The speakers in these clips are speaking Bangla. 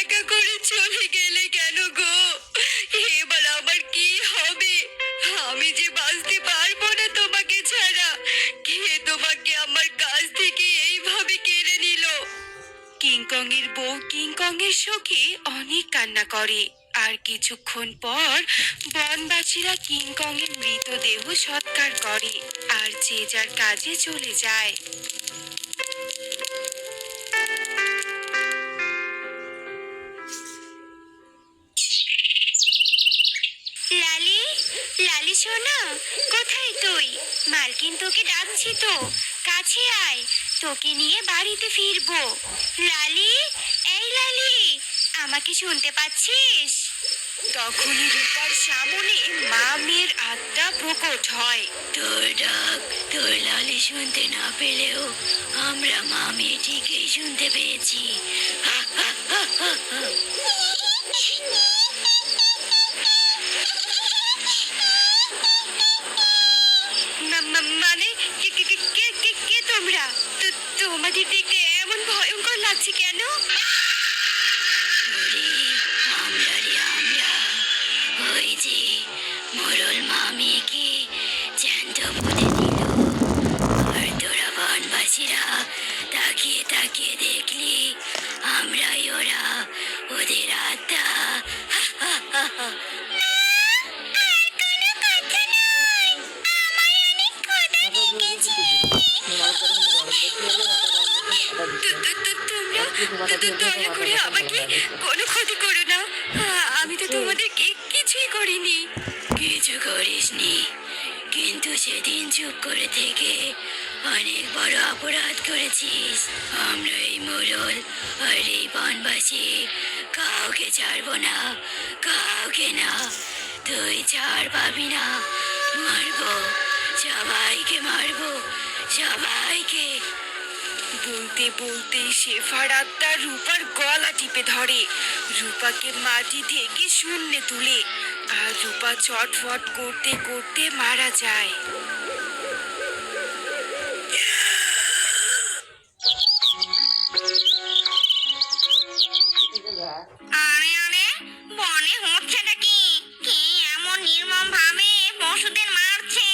একা করে চলে গেলে কেন গো? এবার আমার কি হবে? আমি যে বাঁচতে পারব না তোমাকে ছাড়া, কে তোমাকে আমার কাছ থেকে এইভাবে কেড়ে নিল? কিংকং এর বউ কিংকং এর অনেক কান্না করে। আর কিছুক্ষণ পর বনবাসীরা কিংকং এর মৃতদেহ সৎকার করে আর যে যার কাজে চলে যায়। লালি লালি কোথায় তুই? মালকিন তোকে ডাকছি তো। কাছে আয়, তোকে নিয়ে বাড়িতে ফিরবো। লালি, এই লালি আমাকে শুনতে পাচ্ছিস? তখনই রূপার সামনে মা মেয়ের আত্মা প্রকট হয়। তোর ডাক তোর লালি শুনতে না পেলেও আমরা মা মেয়ে ঠিকই শুনতে পেয়েছি। মানে কে কে কে কে তোমরা? তোমাদের দেখতে এমন ভয়ঙ্কর লাগছে কেন? তোমরা দয়া করে আমাকে কোনো ক্ষতি করো না আ- আমি তো তোমাদের কি- কিছুই করিনি কিছু করিসনি কিন্তু সেদিন চুপ করে থেকে অনেক বড় অপরাধ করেছিস। আমরা এই মোড়ল আর এই বনবাসী কাউকে ছাড়বো না, কাউকে না। তুই ছাড় পাবি না, মারবো, সবাইকে মারবো, সবাইকে। বলতে বলতে শেফার আত্মা রূপার গলা টিপে ধরে। রূপাকে মাটি থেকে শূন্যে তুলে রূপা চটফট করতে করতে মারা যায়। আরে কে এমন নির্মম ভাবে পশুদের মারছে?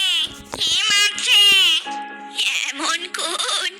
কে মারছে? এমন কোন